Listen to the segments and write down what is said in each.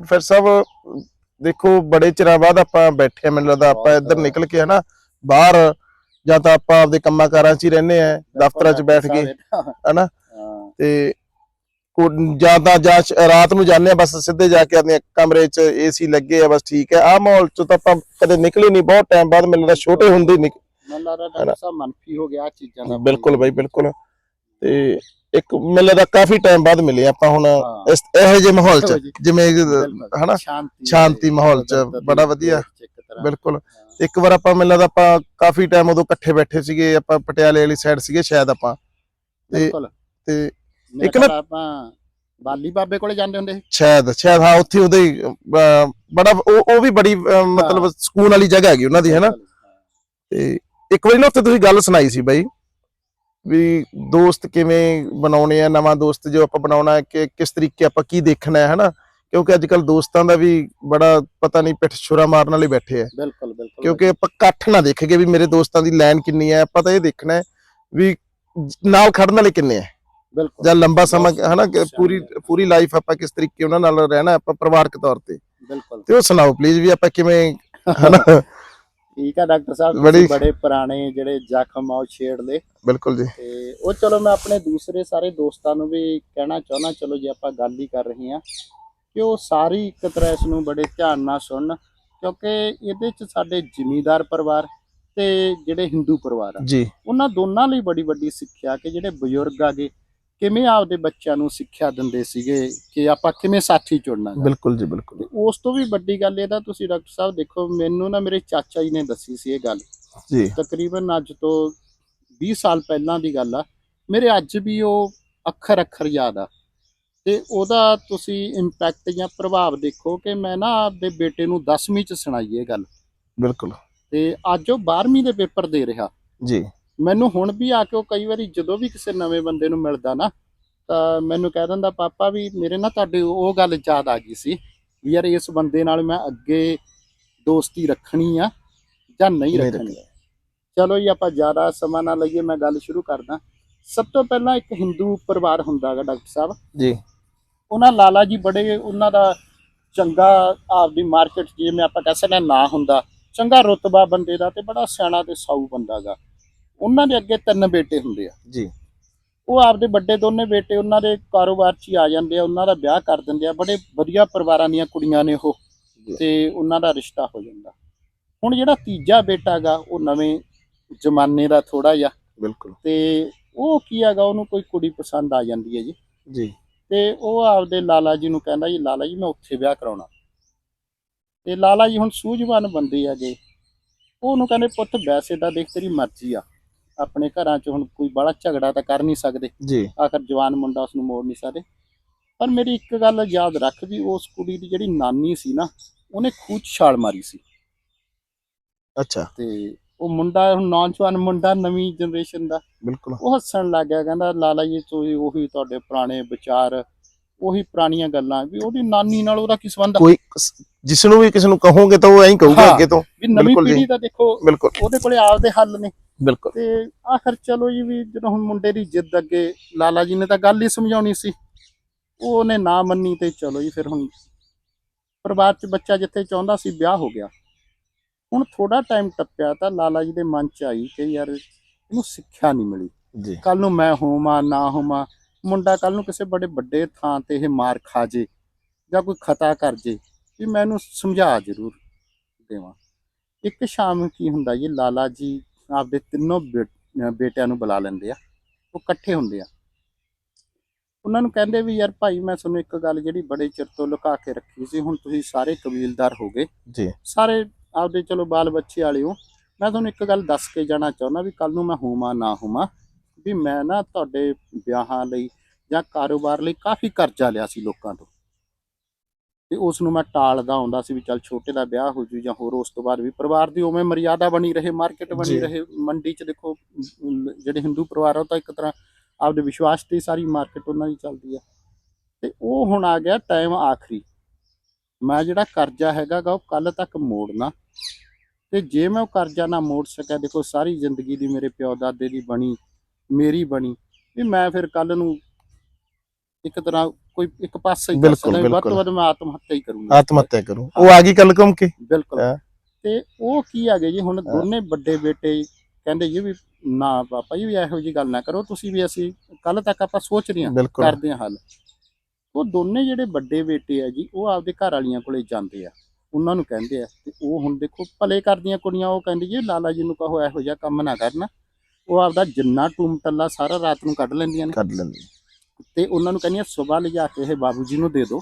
Professor ਸਾਹਿਬ ਦੇਖੋ ਬੜੇ ਚਿਰਾਂ ਬਾਅਦ ਆਪਾਂ ਬੈਠੇ ਆ ਮੈਨੂੰ ਲੱਗਦਾ ਆਪਾਂ ਇੱਧਰ ਨਿਕਲ ਕੇ ਹਨਾ ਬਾਹਰ ਜਾਂ ਤਾਂ ਆਪਾਂ ਆਪਦੇ ਕੰਮਾਂ ਕਾਰਾਂ 'ਚ ਹੀ ਰਹਿੰਦੇ ਆ ਦਫ਼ਤਰਾਂ 'ਚ ਬੈਠ ਕੇ ਹਨਾ। ਤੇ ਜਾਂ ਤਾਂ ਜਾਂ ਰਾਤ ਨੂੰ ਜਾਂਦੇ ਆ ਬਸ ਸਿੱਧੇ ਜਾ ਕੇ ਆਪਣੇ ਕਮਰੇ 'ਚ ਏਸੀ ਲੱਗੇ ਆ ਬਸ ਠੀਕ ਹੈ। ਆਹ ਮਾਹੌਲ 'ਚ ਤਾਂ ਆਪਾਂ ਕਦੇ ਨਿਕਲੇ ਨਹੀਂ ਬਹੁਤ ਟਾਈਮ ਬਾਅਦ ਮੈਨੂੰ ਲੱਗਦਾ ਛੋਟੇ ਹੁੰਦੇ ਨਿਕ ਮੈਨੂੰ ਲੱਗਦਾ ਡਾਕਟਰ ਸਾਹਿਬ ਮਨਫੀ ਹੋ ਗਿਆ ਆਹ ਚੀਜ਼ਾਂ ਦਾ ਬਿਲਕੁਲ ਬਾਈ ਬਿਲਕੁਲ। ਤੇ ਇੱਕ ਮੈਨੂੰ ਲੱਗਦਾ ਕਾਫੀ ਟਾਈਮ ਬਾਅਦ ਮਿਲੇ ਆਪਾਂ ਹੁਣ ਹਾਂ। ਇਸ ਇਹੋ ਜਿਹੇ ਮਾਹੌਲ 'ਚ ਜਿਵੇਂ। ਹਨਾ? ਸ਼ਾਂਤੀ ਮਾਹੌਲ 'ਚ ਬੜਾ ਵਧੀਆ। ਬਿਲਕੁਲ। ਇੱਕ ਵਾਰ ਆਪਾਂ ਮੈਨੂੰ ਲੱਗਦਾ ਆਪਾਂ ਕਾਫੀ ਟਾਈਮ ਉਦੋਂ ਇਕੱਠੇ ਬੈਠੇ ਸੀਗੇ ਆਪਾਂ ਪਟਿਆਲੇ ਵਾਲੀ ਸਾਈਡ ਸੀਗੇ ਸ਼ਾਇਦ ਆਪਾਂ। ਤੇ ਬਿਲਕੁਲ। ਤੇ ਇੱਕ ਨਾ- ਆਪਾਂ ਬਾਲੀ ਬਾਬੇ ਕੋਲੇ ਜਾਂਦੇ ਹੁੰਦੇ ਸੀ। ਸ਼ਾਇਦ ਸ਼ਾਇਦ ਹਾਂ ਉੱਥੇ ਉਹਦੇ ਹੀ, ਅਹ, ਬੜਾ ਉਹ ਉਹ ਵੀ ਬੜੀ ਅਹ, ਮਤਲਬ ਸਕੂਨ ਵਾਲੀ ਜਗ੍ਹਾ ਹੈਗੀ ਉਹਨਾਂ ਦੀ ਹੈ ਨਾ ਤੇ ਇੱਕ ਵਾਰੀ ਨਾ ਉੱਥੇ ਤੁਸੀਂ ਗੱਲ ਸੁਣਾਈ ਸੀ ਬਾਈ। ਵੀ ਦੋਸਤ ਕਿਵੇਂ ਬਣਾਉਣੇ ਆ ਨਵਾਂ ਦੋਸਤ ਜੋ ਆਪਾਂ ਬਣਾਉਣਾ ਹੈ ਕਿ ਕਿਸ ਤਰੀਕੇ ਆਪਾਂ ਕੀ ਦੇਖਣਾ ਹੈ ਹਨਾ? ਕਿਉਂਕਿ ਅੱਜ ਕੱਲ ਦੋਸਤਾਂ ਦਾ ਵੀ ਬੜਾ ਪਤਾ ਨਹੀਂ ਪਿੱਠ ਛੁਰਾ ਮਾਰਨ ਵਾਲੇ ਬੈਠੇ ਆ। ਬਿਲਕੁਲ ਬਿਲਕੁਲ ਕਿਉਂਕਿ ਆਪਾਂ ਇਕੱਠ ਨਾ ਦੇਖਗੇ ਵੀ ਮੇਰੇ ਦੋਸਤਾਂ ਦੀ ਲਾਈਨ ਕਿੰਨੀ ਹੈ ਆਪਾਂ ਤਾਂ ਇਹ ਦੇਖਣਾ ਹੈ ਵੀ ਨਾਲ ਖੜਨ ਵਾਲੇ ਕਿੰਨੇ ਆ। ਬਿਲਕੁਲ। ਜਾਂ ਲੰਬਾ ਸਮਾਂ ਹਨਾ ਪੂਰੀ ਪੂਰੀ ਲਾਈਫ ਆਪਾਂ ਕਿਸ ਤਰੀਕੇ ਉਹਨਾਂ ਨਾਲ ਰਹਿਣਾ ਆਪਾਂ ਪਰਿਵਾਰਕ ਤੌਰ ਤੇ। ਬਿਲਕੁਲ। ਤੇ ਉਹ ਸੁਣਾਓ ਪਲੀਜ਼ ਵੀ ਆਪਾਂ ਕਿਵੇਂ ਹਨਾ? ਠੀਕ ਆ ਡਾਕਟਰ ਸਾਹਿਬ ਬੜੀ- ਤੁਸੀਂ ਬੜੇ ਪੁਰਾਣੇ ਜਿਹੜੇ ਜ਼ਖਮ ਆ ਉਹ ਛੇੜ ਲਏ। ਬਿਲਕੁਲ ਜੀ। ਤੇ ਉਹ ਚਲੋ ਮੈਂ ਆਪਣੇ ਦੂਸਰੇ ਸਾਰੇ ਦੋਸਤਾਂ ਨੂੰ ਵੀ ਕਹਿਣਾ ਚਾਹੁੰਦਾ ਚਲੋ ਜੇ ਆਪਾਂ ਗੱਲ ਹੀ ਕਰ ਰਹੇ ਹਾਂ ਕਿ ਉਹ ਸਾਰੀ ਇੱਕ ਤਰ੍ਹਾਂ ਇਸ ਨੂੰ ਬੜੇ ਧਿਆਨ ਨਾਲ ਸੁਣਨ ਕਿਉਂਕਿ ਇਹਦੇ ਚ ਸਾਡੇ ਜ਼ਿਮੀਂਦਾਰ ਪਰਿਵਾਰ ਤੇ ਜਿਹੜੇ ਹਿੰਦੂ ਪਰਿਵਾਰ ਆ ਜੀ। ਉਹਨਾਂ ਦੋਨਾਂ ਲਈ ਬੜੀ ਵੱਡੀ ਸਿੱਖਿਆ ਕਿ ਜਿਹੜੇ ਬਜ਼ੁਰਗ ਆਗੇ ਕਿਵੇਂ ਆਪਦੇ ਬੱਚਿਆਂ ਨੂੰ ਸਿੱਖਿਆ ਦਿੰਦੇ ਸੀਗੇ ਕਿ ਆਪਾਂ ਕਿਵੇਂ ਸਾਥੀ ਚੁਣਨਾ। ਬਿਲਕੁਲ ਜੀ ਬਿਲਕੁਲ। ਉਸ ਤੋਂ ਵੀ ਵੱਡੀ ਗੱਲ ਇਹਦਾ ਤੁਸੀਂ ਡਾਕਟਰ ਸਾਹਿਬ ਦੇਖੋ ਮੈਨੂੰ ਨਾ ਮੇਰੇ ਚਾਚਾ ਜੀ ਨੇ ਦੱਸੀ ਸੀ ਇਹ ਗੱਲ। ਜੀ। ਤਕਰੀਬਨ ਅੱਜ ਤੋਂ 20 ਸਾਲ ਪਹਿਲਾਂ ਦੀ ਗੱਲ ਆ। ਮੇਰੇ ਅੱਜ ਵੀ ਉਹ ਅੱਖਰ ਅੱਖਰ ਯਾਦ ਆ। ਤੇ ਉਹਦਾ ਤੁਸੀਂ ਇੰਪੈਕਟ ਜਾਂ ਪ੍ਰਭਾਵ ਦੇਖੋ ਕਿ ਮੈਂ ਨਾ ਆਪਦੇ ਬੇਟੇ ਨੂੰ 10ਵੀਂ ਚ ਸੁਣਾਈ ਇਹ ਗੱਲ। ਬਿਲਕੁਲ। ਤੇ ਅੱਜ ਉਹ 12ਵੀਂ ਦੇ ਪੇਪਰ ਦੇ ਰਿਹਾ। ਜੀ। ਮੈਨੂੰ ਹੁਣ ਵੀ ਆ ਕੇ ਉਹ ਕਈ ਵਾਰੀ ਜਦੋਂ ਵੀ ਕਿਸੇ ਨਵੇਂ ਬੰਦੇ ਨੂੰ ਮਿਲਦਾ ਨਾ ਤਾਂ ਮੈਨੂੰ ਕਹਿ ਦਿੰਦਾ ਪਾਪਾ ਵੀ ਮੇਰੇ ਨਾਲ ਤੁਹਾਡੀ ਉਹ ਗੱਲ ਯਾਦ ਆ ਗਈ ਸੀ ਵੀ ਯਾਰ ਇਸ ਬੰਦੇ ਨਾਲ ਮੈਂ ਅੱਗੇ ਦੋਸਤੀ ਰੱਖਣੀ ਆ ਜਾਂ ਨਹੀਂ ਰੱਖਣੀ ਚਲੋ ਜੀ ਆਪਾਂ ਜ਼ਿਆਦਾ ਸਮਾਂ ਨਾ ਲਈਏ ਮੈਂ ਗੱਲ ਸ਼ੁਰੂ ਕਰਦਾ। ਸਭ ਤੋਂ ਪਹਿਲਾਂ ਇੱਕ ਹਿੰਦੂ ਪਰਿਵਾਰ ਹੁੰਦਾ ਹੈਗਾ ਡਾਕਟਰ ਸਾਹਿਬ। ਜੀ। ਉਹਨਾਂ ਲਾਲਾ ਜੀ ਬੜੇ ਉਹਨਾਂ ਦਾ ਚੰਗਾ ਆਪਦੀ ਮਾਰਕੀਟ ਜਿਵੇਂ ਆਪਾਂ ਕਹਿ ਸਕਦੇ ਹਾਂ ਨਾਂ ਹੁੰਦਾ। ਚੰਗਾ ਰੁਤਬਾ ਬੰਦੇ ਦਾ ਤੇ ਬੜਾ ਸਿਆਣਾ ਤੇ ਸਾਊ ਬੰਦਾ ਗਾ ਉਹਨਾਂ ਦੇ ਅੱਗੇ ਤਿੰਨ ਬੇਟੇ ਹੁੰਦੇ ਆ। ਜੀ। ਉਹ ਆਪਦੇ ਵੱਡੇ ਦੋਨੇ ਬੇਟੇ ਉਹਨਾਂ ਦੇ ਕਾਰੋਬਾਰ 'ਚ ਹੀ ਆ ਜਾਂਦੇ ਆ ਉਹਨਾਂ ਦਾ ਵਿਆਹ ਕਰ ਦਿੰਦੇ ਆ। ਬੜੇ ਵਧੀਆ ਪਰਿਵਾਰਾਂ ਦੀਆਂ ਕੁੜੀਆਂ ਨੇ ਉਹ। ਤੇ ਉਹਨਾਂ ਦਾ ਰਿਸ਼ਤਾ ਹੋ ਜਾਂਦਾ। ਹੁਣ ਜਿਹੜਾ ਤੀਜਾ ਬੇਟਾ ਗਾ ਉਹ ਨਵੇਂ ਜ਼ਮਾਨੇ ਦਾ ਥੋੜਾ ਜਿਹਾ। ਬਿਲਕੁਲ। ਤੇ ਉਹ ਕੀ ਹੈਗਾ ਉਹਨੂੰ ਕੋਈ ਕੁੜੀ ਪਸੰਦ ਆ ਜਾਂਦੀ ਹੈ ਜੀ। ਜੀ। ਤੇ ਉਹ ਆਪਦੇ ਲਾਲਾ ਜੀ ਨੂੰ ਕਹਿੰਦਾ ਜੀ ਲਾਲਾ ਜੀ ਮੈਂ ਉੱਥੇ ਵਿਆਹ ਕਰਾਉਣਾ। ਤੇ ਲਾਲਾ ਜੀ ਹੁਣ ਸੂਝਵਾਨ ਬੰਦੇ ਹੈਗੇ। ਉਹ ਉਹਨੂੰ ਕਹਿੰਦੇ ਪੁੱਤ ਵੈਸੇ ਤਾਂ ਦੇਖ ਤੇਰੀ ਮਰਜ਼ੀ ਆ। ਆਪਣੇ ਘਰਾਂ 'ਚ ਹੁਣ ਕੋਈ ਬੜਾ ਝਗੜਾ ਤਾਂ ਕਰ ਨਹੀਂ ਸਕਦੇ। ਜੀ। ਆਖਰ ਜਵਾਨ ਮੁੰਡਾ ਉਸ ਨੂੰ ਮੋੜ ਨਹੀਂ ਸਕਦੇ। ਪਰ ਮੇਰੀ ਇੱਕ ਗੱਲ ਯਾਦ ਰੱਖ ਵੀ ਉਸ ਕੁੜੀ ਦੀ ਜਿਹੜੀ ਨਾਨੀ ਸੀ ਨਾ ਉਹਨੇ ਖੂਹ 'ਚ ਛਾਲ ਮਾਰੀ ਸੀ। ਅੱਛਾ। ਤੇ ਉਹ ਮੁੰਡਾ ਹੁਣ ਨੌਜਵਾਨ ਮੁੰਡਾ ਨਵੀਂ ਜਨਰੇਸ਼ਨ ਦਾ ਬਿਲਕੁਲ। ਉਹ ਹੱਸਣ ਲੱਗ ਗਿਆ ਕਹਿੰਦਾ ਲਾਲਾ ਜੀ ਤੁਸੀਂ ਉਹੀ ਤੁਹਾਡੇ ਪੁਰਾਣੇ ਵਿਚਾਰ ਉਹੀ ਪੁਰਾਣੀਆਂ ਗੱਲਾਂ ਵੀ ਉਹਦੀ ਨਾਨੀ ਨਾਲ ਉਹਦਾ ਕੀ ਸੰਬੰਧ? ਕੋਈ ਜਿਸ ਨੂੰ ਵੀ ਕਿਸੇ ਨੂੰ ਕਹੋਗੇ ਤਾਂ ਉਹ ਐਂ ਕਹੂਗਾ। ਅੱਗੇ ਤੋਂ। ਵੀ ਨਵੀਂ। ਪੀੜ੍ਹੀ ਦਾ ਦੇਖੋ ਉਹਦੇ ਕੋਲੇ ਆਪਦੇ ਹੱਲ ਨੇ। ਬਿਲਕੁਲ। ਤੇ ਆਖਰ ਚਲੋ ਜੀ ਵੀ ਜਦੋਂ ਹੁਣ ਮੁੰਡੇ ਦੀ ਜਿੱਦ ਅੱਗੇ ਲਾਲਾ ਜੀ ਨੇ ਤਾਂ ਗੱਲ ਹੀ ਸਮਝਾਉਣੀ ਸੀ। ਉਹ ਉਹਨੇ ਨਾ ਮੰਨੀ ਤੇ ਚਲੋ ਜੀ ਫਿਰ ਹੁਣ ਪਰਿਵਾਰ 'ਚ ਬੱਚਾ ਜਿੱਥੇ ਚਾਹੁੰਦਾ ਸੀ ਵਿਆਹ ਹੋ ਗਿਆ। ਹੁਣ ਥੋੜਾ ਟਾਈਮ ਟੱਪਿਆ ਤਾਂ ਲਾਲਾ ਜੀ ਦੇ ਮਨ 'ਚ ਆਈ ਕਿ ਯਾਰ ਇਹਨੂੰ ਸਿੱਖਿਆ ਨਹੀਂ ਮਿਲੀ। ਜੀ। ਕੱਲ ਨੂੰ ਮੈਂ ਹੋਵਾਂ ਨਾ ਹੋਵਾਂ ਮੁੰਡਾ ਕੱਲ ਨੂੰ ਕਿਸੇ ਬੜੇ ਵੱਡੇ ਥਾਂ ਤੇ ਇਹ ਮਾਰ ਖਾ ਜੇ ਜਾਂ ਕੋਈ ਖਤਾ ਕਰ ਜੇ ਵੀ ਮੈਂ ਇਹਨੂੰ ਸਮਝਾ ਜ਼ਰੂਰ ਦੇਵਾਂ। ਇੱਕ ਸ਼ਾਮ ਕੀ ਹੁੰਦਾ ਜੀ ਲਾਲਾ ਜੀ ਆਪਦੇ ਤਿੰਨੋਂ ਬੇਟਿਆਂ ਨੂੰ ਬੁਲਾ ਲੈਂਦੇ ਆ ਉਹ ਇਕੱਠੇ ਹੁੰਦੇ ਆ। ਉਹਨਾਂ ਨੂੰ ਕਹਿੰਦੇ ਵੀ ਯਾਰ ਭਾਈ ਮੈਂ ਤੁਹਾਨੂੰ ਇੱਕ ਗੱਲ ਜਿਹੜੀ ਬੜੇ ਚਿਰ ਤੋਂ ਲੁਕਾ ਕੇ ਰੱਖੀ ਸੀ ਹੁਣ ਤੁਸੀਂ ਸਾਰੇ ਕਬੀਲਦਾਰ ਹੋ ਗਏ। ਜੀ। ਸਾਰੇ ਆਪਦੇ ਚਲੋ ਬਾਲ ਬੱਚੇ ਵਾਲੇ ਹੋ ਮੈਂ ਤੁਹਾਨੂੰ ਇੱਕ ਗੱਲ ਦੱਸ ਕੇ ਜਾਣਾ ਚਾਹੁੰਦਾ ਵੀ ਕੱਲ ਨੂੰ ਮੈਂ ਹੋਵਾਂ ਨਾ ਹੋਵਾਂ ਵੀ ਮੈਂ ਨਾ ਤੁਹਾਡੇ ਵਿਆਹਾਂ ਲਈ ਜਾਂ ਕਾਰੋਬਾਰ ਲਈ ਕਾਫੀ ਕਰਜ਼ਾ ਲਿਆ ਸੀ ਲੋਕਾਂ ਤੋਂ। ਤੇ ਉਸ ਨੂੰ ਮੈਂ ਟਾਲਦਾ ਹੁੰਦਾ ਸੀ ਵੀ ਚੱਲ ਛੋਟੇ ਦਾ ਵਿਆਹ ਹੋ ਜੂ ਜਾਂ ਹੋਰ ਉਸ ਤੋਂ ਬਾਅਦ ਵੀ ਪਰਿਵਾਰ ਦੀ ਉਵੇਂ ਮਰਿਆਦਾ ਬਣੀ ਰਹੇ ਮਾਰਕੀਟ ਬਣੀ। ਰਹੇ ਮੰਡੀ 'ਚ ਦੇਖੋ ਜਿਹੜੇ ਹਿੰਦੂ ਪਰਿਵਾਰ ਆ ਉਹ ਤਾਂ ਇੱਕ ਤਰ੍ਹਾਂ ਆਪਦੇ ਵਿਸ਼ਵਾਸ ਤੇ ਸਾਰੀ ਮਾਰਕੀਟ ਉਹਨਾਂ ਦੀ ਚੱਲਦੀ ਆ। ਤੇ ਉਹ ਹੁਣ ਆ ਗਿਆ ਟਾਈਮ ਆਖਰੀ। ਮੈਂ ਜਿਹੜਾ ਕਰਜ਼ਾ ਹੈਗਾ ਗਾ ਉਹ ਕੱਲ ਤੱਕ ਮੋੜਨਾ। ਤੇ ਜੇ ਮੈਂ ਉਹ ਕਰਜ਼ਾ ਨਾ ਮੋੜ ਸਕਿਆ ਦੇਖੋ ਸਾਰੀ ਜ਼ਿੰਦਗੀ ਦੀ ਮੇਰੇ ਪਿਓ ਦਾਦੇ ਦੀ ਬਣੀ ਮੇਰੀ ਬਣੀ ਵੀ ਮੈਂ ਫਿਰ ਕੱਲ ਨੂੰ ਇੱਕ ਤਰ੍ਹਾਂ ਕੋਈ ਇੱਕ ਪਾਸੇ ਹੀ ਕਰ ਬਿਲਕੁਲ, ਸਕਦਾ ਵੀ ਵੱਧ ਤੋਂ ਬਿਲਕੁਲ। ਵੱਧ ਮੈਂ ਆਤਮ ਹੱਤਿਆ ਹੀ ਕਰੂੰਗਾ। ਆਤਮ ਹੱਤਿਆ ਕਰੂੰ। ਉਹ ਆ ਗਈ ਗੱਲ ਘੁੰਮ ਕੇ? ਬਿਲਕੁਲ। ਹਾਂ। ਤੇ ਉਹ ਕੀ ਆ ਗਏ ਜੀ? ਹੁਣ ਦੋਨੇ ਵੱਡੇ ਬੇਟੇ ਕਹਿੰਦੇ ਜੀ ਵੀ ਨਾ ਪਾਪਾ ਜੀ ਵੀ ਇਹੋ ਜੀ ਗੱਲ ਨਾ ਕਰੋ ਤੁਸੀਂ ਵੀ ਅਸੀਂ ਕੱਲ ਤੱਕ ਆਪਾਂ ਸੋਚ ਰਹੇ ਹਾਂ ਬਿਲਕੁਲ। ਕਰਦੇ ਹਾਂ ਹੱਲ। ਉਹ ਦੋਨੇ ਜਿਹੜੇ ਵੱਡੇ ਬੇਟੇ ਆ ਜੀ ਉਹ ਆਪਦੇ ਘਰ ਵਾਲੀਆਂ ਕੋਲੇ ਜਾਂਦੇ ਆ। ਉਹਨਾਂ ਨੂੰ ਕਹਿੰਦੇ ਆ ਤੇ ਉਹ ਹੁਣ ਦੇਖੋ ਭਲੇ ਕਰਦੀਆਂ ਕੁੜੀਆਂ ਉਹ ਕਹਿੰਦੀ ਜੀ ਲਾਲਾ ਜੀ ਨੂੰ ਕਹੋ ਇਹੋ ਜਿਹਾ ਕੰਮ ਨਾ ਕਰਨਾ। ਉਹ ਆਪਦਾ ਜਿੰਨਾ ਟੂਮ ਟੱਲਾ ਸਾਰਾ ਰਾਤ ਨੂੰ ਕੱਢ ਲੈਂਦੀਆਂ ਨੇ। ਕੱਢ ਲੈਂਦੀ ਤੇ ਉਹਨਾਂ ਨੂੰ ਕਹਿੰਦੀਆਂ ਸਵੇਰ ਲਿਜਾ ਕੇ ਇਹ ਬਾਬੂ ਜੀ ਨੂੰ ਦੇ ਦਿਓ।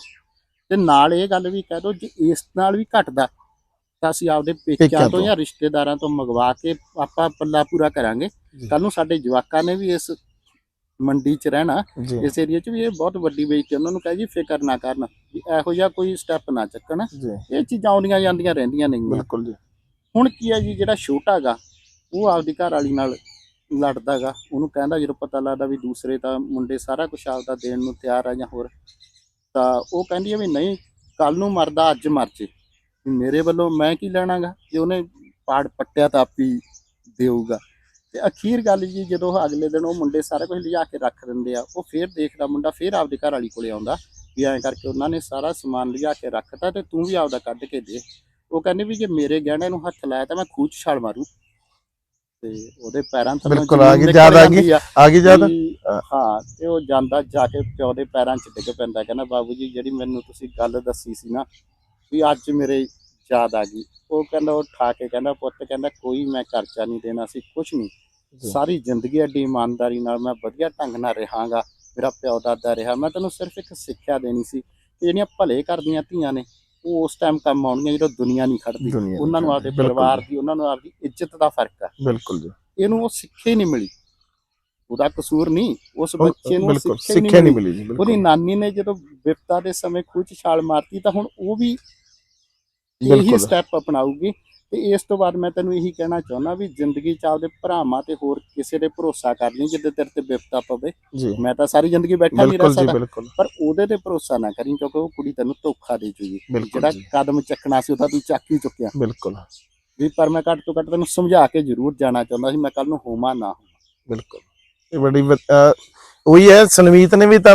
ਤੇ ਨਾਲ ਇਹ ਗੱਲ ਵੀ ਕਹਿ ਦਿਓ ਜੇ ਇਸ ਨਾਲ ਵੀ ਘਟਦਾ ਤਾਂ ਅਸੀਂ ਆਪਦੇ ਪੇਕਿਆਂ ਤੋਂ। ਜਾਂ ਰਿਸ਼ਤੇਦਾਰਾਂ ਤੋਂ ਮੰਗਵਾ ਕੇ ਆਪਾਂ ਪੱਲਾ ਪੂਰਾ ਕਰਾਂਗੇ। ਕੱਲ ਨੂੰ ਸਾਡੇ ਜਵਾਕਾਂ ਨੇ ਵੀ ਇਸ ਮੰਡੀ 'ਚ ਰਹਿਣਾ ਇਸ ਏਰੀਆ 'ਚ ਵੀ ਇਹ ਬਹੁਤ ਵੱਡੀ ਬੇਇੱਜ਼ਤੀ ਉਹਨਾਂ ਨੂੰ ਕਹੇ ਜੀ ਫਿਕਰ ਨਾ ਕਰਨ ਵੀ ਇਹੋ ਜਿਹਾ ਕੋਈ ਸਟੈਪ ਨਾ ਚੱਕਣ। ਇਹ ਚੀਜ਼ਾਂ ਆਉਂਦੀਆਂ ਜਾਂਦੀਆਂ ਰਹਿੰਦੀਆਂ ਨੇਗੀਆਂ। ਬਿਲਕੁਲ ਜੀ। ਹੁਣ ਕੀ ਹੈ ਜੀ ਜਿਹੜਾ ਛੋਟਾ ਗਾ ਉਹ ਆਪਦੀ ਘਰ ਵਾਲੀ ਨਾਲ ਲੜਦਾ ਗਾ ਉਹਨੂੰ ਕਹਿੰਦਾ ਜਦੋਂ ਪਤਾ ਲੱਗਦਾ ਵੀ ਦੂਸਰੇ ਤਾਂ ਮੁੰਡੇ ਸਾਰਾ ਕੁਝ ਆਪਦਾ ਦੇਣ ਨੂੰ ਤਿਆਰ ਆ ਜਾਂ ਹੋਰ, ਤਾਂ ਉਹ ਕਹਿੰਦੀ ਆ ਵੀ ਨਹੀਂ ਕੱਲ ਨੂੰ ਮਰਦਾ, ਅੱਜ ਮਰ ਜੇ। ਮੇਰੇ ਵੱਲੋਂ ਮੈਂ ਕੀ ਲੈਣਾਗਾ? ਜੇ ਉਹਨੇ ਪਾੜ ਪੱਟਿਆ ਤਾਂ ਆਪੀ ਦੇਊਗਾ। ਤੇ ਅਖੀਰ ਗੱਲ ਜੀ, ਜਦੋਂ ਅਗਲੇ ਦਿਨ ਉਹ ਮੁੰਡੇ ਸਾਰਾ ਕੁਝ ਲਿਜਾ ਕੇ ਰੱਖ ਦਿੰਦੇ ਆ, ਉਹ ਫੇਰ ਦੇਖਦਾ ਮੁੰਡਾ, ਫੇਰ ਆਪਦੇ ਘਰ ਵਾਲੀ ਕੋਲੇ ਆਉਂਦਾ ਵੀ ਐਂ ਕਰਕੇ ਉਹਨਾਂ ਨੇ ਸਾਰਾ ਸਮਾਨ ਲਿਜਾ ਕੇ ਰੱਖਤਾ ਤੇ ਤੂੰ ਵੀ ਆਪਦਾ ਕੱਢ ਕੇ ਦੇ। ਉਹ ਕਹਿੰਦੇ ਵੀ ਜੇ ਮੇਰੇ ਗਹਿਣੇ ਨੂੰ ਹੱਥ ਲਾਇਆ ਤਾਂ ਮੈਂ ਖੂਚ ਛਾਲ ਮਾਰੂ। ਤੇ ਉਹਦੇ ਪੈਰਾਂ ਥੱਲੋਂ ਬਿਲਕੁਲ, ਆ ਗਈ, ਯਾਦ ਆ ਗਈ। ਆ ਗਈ ਜ਼ਿਆਦਾ ਹਾਂ ਤੇ ਉਹ ਜਾਂਦਾ ਜਾ ਕੇ ਪਿਓ ਦੇ ਪੈਰਾਂ 'ਚ ਡਿੱਗ ਪੈਂਦਾ ਕਹਿੰਦਾ ਬਾਬੂ ਜੀ ਜਿਹੜੀ ਮੈਨੂੰ ਤੁਸੀਂ ਗੱਲ ਦੱਸੀ ਸੀ ਨਾ ਵੀ ਅੱਜ ਮੇਰੇ ਯਾਦ ਆ ਗਈ। ਉਹ ਕਹਿੰਦਾ ਉਹ ਠਾ ਕੇ ਕਹਿੰਦਾ ਪੁੱਤ ਕਹਿੰਦਾ ਕੋਈ ਮੈਂ ਖਰਚਾ ਨਹੀਂ ਦੇਣਾ ਸੀ ਕੁਝ ਨਹੀਂ। ਸਾਰੀ ਜ਼ਿੰਦਗੀ ਐਡੀ ਇਮਾਨਦਾਰੀ ਨਾਲ ਮੈਂ ਵਧੀਆ ਢੰਗ ਨਾਲ ਰਹਾਂਗਾ ਮੇਰਾ ਪਿਓ ਦਾਦਾ ਰਿਹਾ। ਮੈਂ ਤੈਨੂੰ ਸਿਰਫ ਇੱਕ ਸਿੱਖਿਆ ਦੇਣੀ ਸੀ ਕਿ ਜਿਹੜੀਆਂ ਭਲੇ ਕਰਦੀਆਂ ਧੀਆਂ ਨੇ ਉਹ ਉਸ ਟਾਈਮ ਕੰਮ ਆਉਣਗੀਆਂ ਜਦੋਂ ਦੁਨੀਆ ਨਹੀਂ ਖੜਦੀ। ਦੁਨੀਆ ਉਹਨਾਂ ਨੂੰ ਆਪਦੇ। ਪਰਿਵਾਰ ਦੀ ਉਹਨਾਂ ਨੂੰ ਆਪਦੀ ਇੱਜ਼ਤ ਦਾ ਫ਼ਰਕ ਆ। ਬਿਲਕੁਲ ਜੀ। ਇਹਨੂੰ ਉਹ ਸਿੱਖੇ ਨਹੀਂ ਮਿਲੀ। ਉਹਦਾ ਕਸੂਰ ਨਹੀਂ। ਉਸ ਬੱਚੇ ਨੂੰ ਸਿੱਖਿਆ ਸਿੱਖਿਆ ਨਹੀਂ ਮਿਲੀ। ਉਹਦੀ ਨਾਨੀ ਨੇ ਜਦੋਂ ਵਿਪਤਾ ਦੇ ਸਮੇਂ ਖੂਹ 'ਚ ਛਾਲ ਮਾਰਤੀ ਤਾਂ ਹੁਣ ਉਹ ਵੀ ਇਹੀ ਸਟੈਪ ਅਪਣਾਊਗੀ। ਤੇ ਇਸ ਤੋਂ ਬਾਅਦ ਮੈਂ ਤੈਨੂੰ ਇਹੀ ਕਹਿਣਾ ਚਾਹੁੰਦਾ ਵੀ ਜ਼ਿੰਦਗੀ 'ਚ ਆਪਦੇ ਭਰਾਵਾਂ ਤੇ ਹੋਰ ਕਿਸੇ ਦੇ ਭਰੋਸਾ ਕਰ ਲਈ ਜਿੱਦੇ ਤੇਰੇ ਤੇ ਵਿਪਤਾ ਪਵੇ। ਮੈਂ ਤਾਂ ਸਾਰੀ ਜ਼ਿੰਦਗੀ ਬੈਠਾ ਨਹੀਂ ਰਹਿ ਸਕਦਾ। ਪਰ ਉਹਦੇ ਤੇ ਭਰੋਸਾ ਨਾ ਕਰੀ ਕਿਉਂਕਿ ਉਹ ਕੁੜੀ ਤੈਨੂੰ ਧੋਖਾ ਦੇ ਜੂਗੀ ਜਿਹੜਾ ਕਦਮ ਚੱਕਣਾ ਸੀ ਉਹ ਤਾਂ ਚੱਕ ਹੀ ਚੁੱਕਿਆ। ਬਿਲਕੁਲ। ਵੀ ਪਰ ਮੈਂ ਘੱਟ ਤੋਂ ਘੱਟ ਤੈਨੂੰ ਸਮਝਾ ਕੇ ਜ਼ਰੂਰ ਜਾਣਾ ਚਾਹੁੰਦਾ ਸੀ ਮੈਂ ਕੱਲ ਨੂੰ ਹੋਵਾਂ ਨਾ ਹੋਵਾਂ। ਬਿਲਕੁਲ। ਇਹ ਬੜੀ ਉਹੀ ਹੈ ਸਨਮੀਤ ਨੇ ਵੀ ਤਾਂ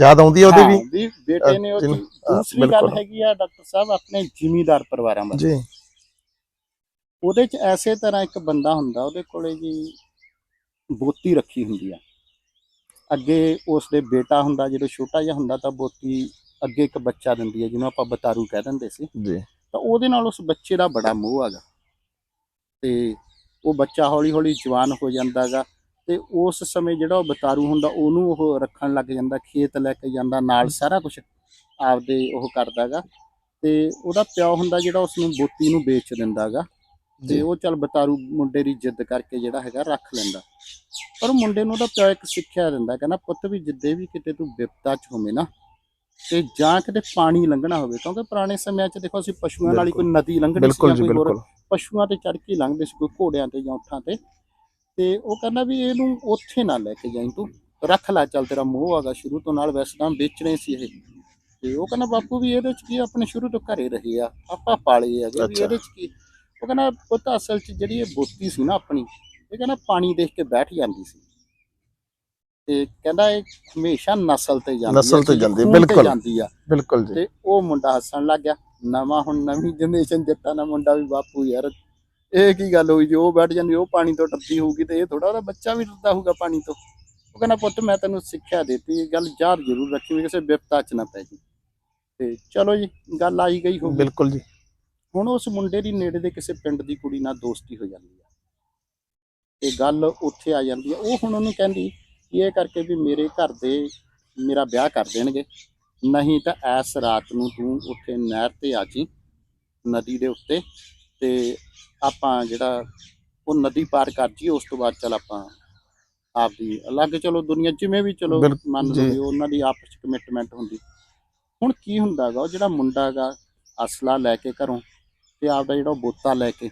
ਯਾਦ ਆਉਂਦੀ ਹੈ ਉਹਦੀ ਵੀ। ਬੇਟੇ ਨੇ ਉਹ ਦੂਸਰੀ ਗੱਲ। ਹੈਗੀ ਆ ਡਾਕਟਰ ਸਾਹਿਬ ਆਪਣੇ ਜ਼ਿਮੀਦਾਰ ਪਰਿਵਾਰਾਂ ਬਾਰੇ। ਜੀ। ਉਹਦੇ ਚ ਐਸੇ ਤਰ੍ਹਾਂ ਇੱਕ ਬੰਦਾ ਹੁੰਦਾ ਉਹਦੇ ਕੋਲੇ ਜੀ ਬੋਤੀ ਰੱਖੀ ਹੁੰਦੀ ਆ। ਅੱਗੇ ਉਸ ਦੇ ਬੇਟਾ ਹੁੰਦਾ ਜਦੋਂ ਛੋਟਾ ਜਿਹਾ ਹੁੰਦਾ ਤਾਂ ਬੋਤੀ ਅੱਗੇ ਇੱਕ ਬੱਚਾ ਦਿੰਦੀ ਹੈ ਜਿਹਨੂੰ ਆਪਾਂ ਬਤਾਰੂ ਕਹਿ ਦਿੰਦੇ ਸੀ। ਜੀ। ਤਾਂ ਉਹਦੇ ਨਾਲ ਉਸ ਬੱਚੇ ਦਾ ਬੜਾ ਮੋਹ ਹੈਗਾ ਤੇ ਉਹ ਬੱਚਾ ਹੌਲੀ ਹੌਲੀ ਜਵਾਨ ਹੋ ਜਾਂਦਾਗਾ ਤੇ ਉਸ ਸਮੇਂ ਜਿਹੜਾ ਉਹ ਬਤਾਰੂ ਹੁੰਦਾ ਉਹਨੂੰ ਉਹ ਰੱਖਣ ਲੱਗ ਜਾਂਦਾ ਖੇਤ ਲੈ ਕੇ ਜਾਂਦਾ ਨਾਲ ਸਾਰਾ ਕੁਝ ਆਪਦੇ ਉਹ ਕਰਦਾਗਾ ਤੇ ਉਹਦਾ ਪਿਓ ਹੁੰਦਾ ਜਿਹੜਾ ਉਸ ਨੂੰ ਬੋਤੀ ਨੂੰ ਵੇਚ ਦਿੰਦਾਗਾ ਤੇ ਉਹ ਚੱਲ ਬਤਾਰੂ ਮੁੰਡੇ ਦੀ ਜਿੱਦ ਕਰਕੇ ਜਿਹੜਾ ਹੈਗਾ ਰੱਖ ਲੈਂਦਾ। ਪਰ ਮੁੰਡੇ ਨੂੰ ਉਹਦਾ ਪਿਓ ਇੱਕ ਸਿੱਖਿਆ ਦਿੰਦਾ ਕਹਿੰਦਾ ਪੁੱਤ ਵੀ ਜਿੱਦੇ ਵੀ ਕਿਤੇ ਤੂੰ ਬਿਪਤਾ 'ਚ ਹੋਵੇਂ ਨਾ ਤੇ ਜਾਂ ਕਿਤੇ ਪਾਣੀ ਲੰਘਣਾ ਹੋਵੇ ਕਿਉਂਕਿ ਪੁਰਾਣੇ ਸਮਿਆਂ 'ਚ ਦੇਖੋ ਅਸੀਂ ਪਸ਼ੂਆਂ ਨਾਲ ਹੀ ਕੋਈ ਨਦੀ ਲੰਘਣੀ ਸੀ ਜਾਂ ਕੋਈ ਹੋਰ ਪਸ਼ੂਆਂ ਤੇ ਚੜ ਕੇ ਲੰਘਦੇ ਸੀ ਕੋਈ ਘੋੜਿਆਂ ਤੇ ਜਾਂ ਊਠਾਂ ਤੇ। ਤੇ ਉਹ ਕਹਿੰਦਾ ਵੀ ਇਹਨੂੰ ਉੱਥੇ ਨਾ ਲੈ ਕੇ ਜਾਈਂ ਤੂੰ ਰੱਖ ਲੈ ਚੱਲ ਤੇਰਾ ਮੋਹ ਹੈਗਾ ਸ਼ੁਰੂ ਤੋਂ ਨਾਲ ਵੈਸੇ ਤਾਂ ਵੇਚਣੇ ਸੀ ਇਹ। ਤੇ ਉਹ ਕਹਿੰਦਾ ਬਾਪੂ ਵੀ ਇਹਦੇ ਚ ਕੀ ਆ, ਆਪਣੇ ਸ਼ੁਰੂ ਤੋਂ ਘਰੇ ਰਹੇ ਆ ਆਪਾਂ ਪਾਲੇ ਹੈਗੇ ਵੀ। ਇਹਦੇ ਚ ਕੀ ਉਹ ਕਹਿੰਦਾ ਪੁੱਤ ਅਸਲ ਚ ਜਿਹੜੀ ਇਹ ਬੋਤੀ ਸੀ ਨਾ ਆਪਣੀ ਇਹ ਕਹਿੰਦਾ ਪਾਣੀ ਦੇਖ ਕੇ ਬੈਠ ਜਾਂਦੀ ਸੀ। ਤੇ ਕਹਿੰਦਾ ਇਹ ਹਮੇਸ਼ਾ ਨਸਲ ਤੇ ਜਾਂਦੀ ਨਸਲ ਤੇ ਜਾਂਦੀ, ਖੂਨ ਬਿਲਕੁਲ। ਜਾਂਦੀ ਆ। ਬਿਲਕੁਲ ਜੀ। ਤੇ ਉਹ ਮੁੰਡਾ ਹੱਸਣ ਲੱਗ ਗਿਆ। ਨਵਾਂ ਹੁਣ ਨਵੀਂ ਜਨਰੇਸ਼ਨ ਜੱਟਾਂ ਦਾ ਮੁੰਡਾ ਵੀ ਬਾਪੂ ਯਾਰ। ਇਹ ਕੀ ਗੱਲ ਹੋਈ ਜੀ? ਉਹ ਬੈਠ ਜਾਂਦੀ ਉਹ ਪਾਣੀ ਤੋਂ ਡਰਦੀ ਹੋਊਗੀ ਤੇ ਇਹ ਥੋੜਾ ਉਹਦਾ ਬੱਚਾ ਵੀ ਡਰਦਾ ਹੋਊਗਾ ਪਾਣੀ ਤੋਂ। ਉਹ ਕਹਿੰਦਾ ਪੁੱਤ ਮੈਂ ਤੈਨੂੰ ਸਿੱਖਿਆ ਦਿੱਤੀ ਇਹ ਗੱਲ ਯਾਦ ਜ਼ਰੂਰ ਰੱਖੀ ਵੀ ਕਿਸੇ ਬਿਪਤਾ ਚ ਨਾ ਪੈ ਜੀ ਤੇ ਚਲੋ ਜੀ ਗੱਲ ਆਈ ਗਈ ਹੋਊਗੀ। ਬਿਲਕੁਲ ਜੀ। ਹੁਣ ਉਸ ਮੁੰਡੇ ਦੀ ਨੇੜੇ ਦੇ ਕਿਸੇ ਪਿੰਡ ਦੀ ਕੁੜੀ ਨਾਲ ਦੋਸਤੀ ਹੋ ਜਾਂਦੀ ਆ। ਤੇ ਗੱਲ ਉੱਥੇ ਆ ਜਾਂਦੀ ਆ। ਉਹ ਹੁਣ ਉਹਨੂੰ ਕਹਿੰਦੀ ਕਿ ਇਹ ਕਰਕੇ ਵੀ ਮੇਰੇ ਘਰ ਦੇ ਮੇਰਾ ਵਿਆਹ ਕਰ ਦੇਣਗੇ। ਨਹੀਂ ਤਾਂ ਐਸ ਰਾਤ ਨੂੰ ਤੂੰ ਉੱਥੇ ਨਹਿਰ ਤੇ ਆ ਜੀ ਨਦੀ ਦੇ ਉੱਤੇ ਤੇ ਆਪਾਂ ਜਿਹੜਾ ਉਹ ਨਦੀ ਪਾਰ ਕਰ ਜੀ ਉਸ ਤੋਂ ਬਾਅਦ ਚਲ ਆਪਾਂ ਆਪਦੀ ਅਲੱਗ ਚਲੋ ਦੁਨੀਆ ਜਿਵੇਂ ਵੀ ਚਲੋ ਮੰਨ ਲਓ ਉਹਨਾਂ ਦੀ ਆਪਸ ਚ ਕਮਿਟਮੈਂਟ ਹੁੰਦੀ। ਹੁਣ ਕੀ ਹੁੰਦਾਗਾ ਉਹ ਜਿਹੜਾ ਮੁੰਡਾ ਗਾ ਅਸਲਾ ਲੈ ਕੇ ਘਰੋਂ ਤੇ ਆਪਦਾ ਜਿਹੜਾ ਬੋਤਾ ਲੈ ਕੇ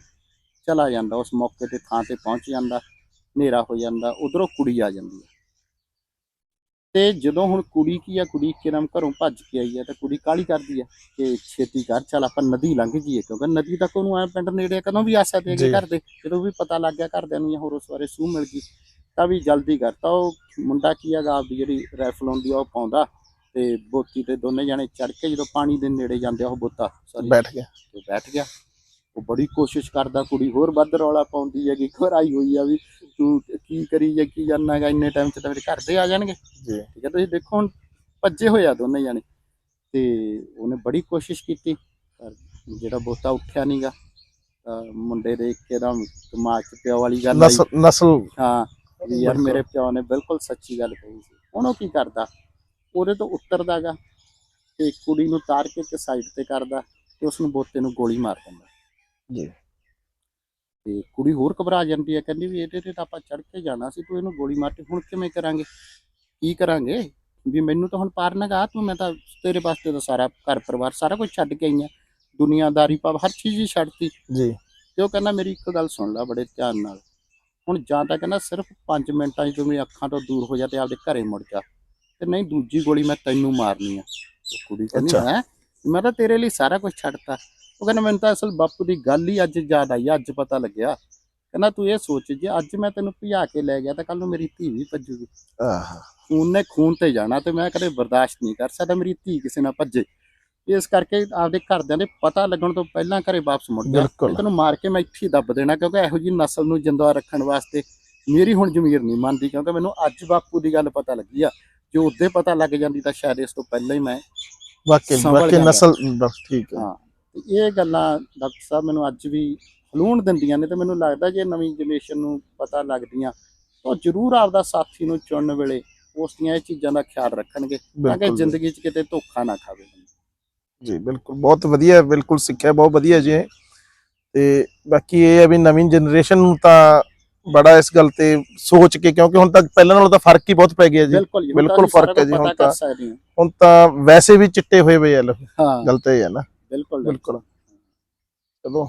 ਚਲਾ ਜਾਂਦਾ ਉਸ ਮੌਕੇ ਤੇ ਥਾਂ ਤੇ ਪਹੁੰਚ ਜਾਂਦਾ ਹਨੇਰਾ ਹੋ ਜਾਂਦਾ ਉਧਰੋਂ ਕੁੜੀ ਆ ਜਾਂਦੀ ਹੈ ਤੇ ਜਦੋਂ ਹੁਣ ਕੁੜੀ ਕੀ ਆ ਕੁੜੀ ਕਿਰਮ ਘਰੋਂ ਭੱਜ ਕੇ ਆਈ ਹੈ ਤਾਂ ਕੁੜੀ ਕਾਲੀ ਕਰਦੀ ਹੈ ਕਿ ਛੇਤੀ ਕਰ ਚੱਲ ਆਪਾਂ ਨਦੀ ਲੰਘ ਜੀਏ ਕਿਉਂਕਿ ਨਦੀ ਤੱਕ ਉਹਨੂੰ ਐ ਪਿੰਡ ਨੇੜੇ ਆ, ਕਦੋਂ ਵੀ ਆ ਸਕਦੇ ਹੈਗੇ। ਘਰ ਦੇ ਜਦੋਂ ਵੀ ਪਤਾ ਲੱਗ ਗਿਆ ਘਰਦਿਆਂ ਨੂੰ ਜਾਂ ਹੋਰ ਉਸ ਬਾਰੇ ਸੂਹ ਮਿਲ ਗਈ ਤਾਂ ਵੀ ਜਲਦੀ ਕਰ ਤਾਂ ਉਹ ਮੁੰਡਾ ਕੀ ਹੈਗਾ ਆਪਦੀ ਜਿਹੜੀ ਰਾਈਫਲ ਹੁੰਦੀ ਆ ਉਹ ਪਾਉਂਦਾ ਤੇ ਬੋਤੀ ਤੇ ਦੋਨੇ ਜਾਣੇ ਚੜ ਕੇ ਜਦੋਂ ਪਾਣੀ ਦੇ ਨੇੜੇ ਜਾਂਦੇ ਆ ਉਹ ਬੋਤਾ ਸੌਰੀ ਬੈਠ ਗਿਆ। ਤੇ ਬੈਠ ਗਿਆ। ਉਹ ਬੜੀ ਕੋਸ਼ਿਸ਼ ਕਰਦਾ ਕੁੜੀ ਹੋਰ ਵੱਧ ਰੌਲਾ ਪਾਉਂਦੀ ਹੈਗੀ ਘਰਾਈ ਹੋਈ ਆ ਵੀ ਤੂੰ ਕੀ ਕਰੀ ਜਾਂ ਕੀ ਕਰਨਾ ਹੈਗਾ ਇੰਨੇ ਟਾਈਮ ਚ ਤਾਂ ਮੇਰੇ ਘਰ ਦੇ ਆ ਜਾਣਗੇ। ਜੀ। ਠੀਕ ਹੈ ਤੁਸੀਂ ਦੇਖੋ ਹੁਣ ਭੱਜੇ ਹੋਏ ਆ ਦੋਨੇ ਜਾਣੇ। ਤੇ ਉਹਨੇ ਬੜੀ ਕੋਸ਼ਿਸ਼ ਕੀਤੀ ਪਰ ਜਿਹੜਾ ਬੋਤਾ ਉੱਠਿਆ ਨਹੀਂਗਾ ਮੁੰਡੇ ਦੇ ਇੱਕਦਮ ਦਿਮਾਗ 'ਚ ਪਿਓ ਵਾਲੀ ਗੱਲ ਆਈ। ਨਸਲ ਨਸਲ। ਹਾਂ ਵੀ ਯਾਰ ਬਿਲਕੁਲ। ਮੇਰੇ ਪਿਓ ਨੇ ਬਿਲਕੁਲ ਸੱਚੀ ਗੱਲ ਕਹੀ ਸੀ। ਹੁਣ ਉਹ ਕੀ ਕਰਦਾ? ਉਹਦੇ ਤੋਂ ਉੱਤਰਦਾਗਾ ਤੇ ਕੁੜੀ ਨੂੰ ਤਾਰ ਕੇ ਇੱਕ ਸਾਈਡ ਤੇ ਕਰਦਾ ਤੇ ਉਸ ਨੂੰ ਬੋਤੇ ਨੂੰ ਗੋਲੀ ਮਾਰ ਦਿੰਦਾ। ਜੀ। ਤੇ ਕੁੜੀ ਹੋਰ ਘਬਰਾ ਜਾਂਦੀ ਹੈ ਕਹਿੰਦੀ ਵੀ ਇਹਦੇ ਤੇ ਤਾਂ ਆਪਾਂ ਚੜ ਕੇ ਜਾਣਾ ਸੀ ਤੂੰ ਇਹਨੂੰ ਗੋਲੀ ਮਾਰ ਕੇ ਹੁਣ ਕਿਵੇਂ ਕਰਾਂਗੇ? ਕੀ ਕਰਾਂਗੇ? ਵੀ ਮੈਨੂੰ ਤਾਂ ਹੁਣ ਪਾਰ ਨਗਾ ਤੂੰ ਮੈਂ ਤਾਂ ਤੇਰੇ ਵਾਸਤੇ ਤਾਂ ਸਾਰਾ ਘਰ ਪਰਿਵਾਰ ਸਾਰਾ ਕੁਝ ਛੱਡ ਕੇ ਆਈ ਆ ਦੁਨੀਆਦਾਰੀ ਪਾ ਹਰ ਚੀਜ਼ ਹੀ ਛੱਡਤੀ। ਜੀ। ਤੇ ਉਹ ਕਹਿੰਦਾ ਮੇਰੀ ਇੱਕ ਗੱਲ ਸੁਣ ਲੈ ਬੜੇ ਧਿਆਨ ਨਾਲ। ਹੁਣ ਜਾਂ ਤਾਂ ਕਹਿੰਦਾ ਸਿਰਫ 5 ਮਿੰਟਾਂ 'ਚ ਤੂੰ ਮੇਰੀ ਅੱਖਾਂ ਤੋਂ ਦੂਰ ਹੋ ਜਾ ਤੇ ਆਪਦੇ ਘਰੇ ਮੁੜ ਜਾ। ਤੇ ਨਹੀਂ ਦੂਜੀ ਗੋਲੀ ਮੈਂ ਤੈਨੂੰ ਮਾਰਨੀ ਆ। ਉਹ ਕੁੜੀ ਕਹਿੰਦੀ ਅੱਛਾ। ਹੈ? ਮੈਂ ਤਾਂ ਤੇਰੇ ਲਈ ਸਾਰਾ ਕੁਝ ਛੱਡਤਾ। ਉਹ ਕਹਿੰਦਾ ਮੈਨੂੰ ਤਾਂ ਅਸਲ ਬਾਪੂ ਦੀ ਗੱਲ ਹੀ ਅੱਜ ਯਾਦ ਆਈ ਆ, ਅੱਜ ਪਤਾ ਲੱਗਿਆ। ਕਹਿੰਦਾ ਤੂੰ ਇਹ ਸੋਚ ਜੇ ਅੱਜ ਮੈਂ ਤੈਨੂੰ ਭਜਾ ਕੇ ਲੈ ਗਿਆ ਤਾਂ ਕੱਲ ਨੂੰ ਮੇਰੀ ਧੀ ਵੀ ਭੱਜੂਗੀ। ਆਹ। ਖੂਨ ਨੇ ਖੂਨ ਤੇ ਜਾਣਾ ਤੇ ਮੈਂ ਕਦੇ ਬਰਦਾਸ਼ਤ ਨਹੀਂ ਕਰ ਸਕਦਾ ਮੇਰੀ ਧੀ ਕਿਸੇ ਨਾਲ ਭੱਜੇ। ਇਸ ਕਰਕੇ ਆਪਦੇ ਘਰਦਿਆਂ ਦੇ ਪਤਾ ਲੱਗਣ ਤੋਂ ਪਹਿਲਾਂ ਘਰੇ ਵਾਪਸ ਮੁੜ ਬਿਲਕੁਲ। ਤੈਨੂੰ ਮਾਰ ਕੇ ਮੈਂ ਇੱਥੇ ਹੀ ਦੱਬ ਦੇਣਾ ਕਿਉਂਕਿ ਇਹੋ ਜੀ ਨਸਲ ਨੂੰ ਜਿੰਦਾ ਰੱਖਣ ਵਾਸਤੇ ਮੇਰੀ ਹੁਣ ਜ਼ਮੀਰ ਨਹੀਂ ਮੰਨਦੀ ਕਿਉਂਕਿ ਮੈਨੂੰ ਅੱਜ ਬਾਪੂ ਦੀ ਗੱਲ ਪਤਾ ਲੱਗੀ ਆ। ਜੋ ਉਹਦੇ ਪਤਾ ਲੱਗ ਜਾਂਦੀ ਤਾਂ ਸ਼ਾਇਦ ਇਸ ਤੋਂ ਪਹਿਲਾਂ ਹੀ ਮੈਂ ਵਾਕਈ ਸੰਭਲ ਵਾਕਈ ਜਾਂਦਾ। ਨਸਲ ਬਸ ਠੀਕ ਹੈ ਹਾਂ ਤੇ ਇਹ ਗੱਲਾਂ ਡਾਕਟਰ ਸਾਹਿਬ ਮੈਨੂੰ ਅੱਜ ਵੀ ਹਲੂਣ ਦਿੰਦੀਆਂ ਨੇ ਤੇ ਮੈਨੂੰ ਲੱਗਦਾ ਜੇ ਨਵੀਂ ਜਨਰੇਸ਼ਨ ਨੂੰ ਪਤਾ ਲੱਗਦੀਆਂ ਤਾਂ ਜ਼ਰੂਰ ਆਪਦਾ ਸਾਥੀ ਨੂੰ ਚੁਣਨ ਵੇਲੇ ਉਸ ਦੀਆਂ ਇਹ ਚੀਜ਼ਾਂ ਦਾ ਖਿਆਲ ਰੱਖਣਗੇ ਤਾਂ ਕਿ ਬਿਲਕੁਲ ਜੀ। ਜ਼ਿੰਦਗੀ 'ਚ ਕਿਤੇ ਧੋਖਾ ਨਾ ਖਾਵੇ ਜੀ ਬਿਲਕੁਲ ਬਹੁਤ ਵਧੀਆ ਹੈ, ਬਿਲਕੁਲ ਸਿੱਖਿਆ ਬਹੁਤ ਵਧੀਆ ਜੀ ਇਹ। ਤੇ ਬਾਕੀ ਇਹ ਹੈ ਵੀ ਨਵੀਂ ਜਨਰੇਸ਼ਨ ਨੂੰ ਤਾਂ ਬੜਾ ਇਸ ਗੱਲ ਤੇ ਸੋਚ ਕੇ ਕਿਉਂਕਿ ਹੁਣ ਤੱਕ ਪਹਿਲਾਂ ਨਾਲੋਂ ਤਾਂ ਫ਼ਰਕ ਹੀ ਬਹੁਤ ਪੈ ਗਿਆ ਜੀ। ਬਿਲਕੁਲ ਤਾਂ ਫ਼ਰਕ ਹੈ ਜੀ, ਹੁਣ ਤਾਂ। ਹੁਣ ਤਾਂ ਵੈਸੇ ਵੀ ਚਿੱਟੇ ਹੋਏ ਹੋਏ ਆ ਗੱਲ ਤਾਂ ਇਹ ਹੈ ਨਾ। ਬਿਲਕੁਲ। ਬਿਲਕੁਲ। ਚਲੋ।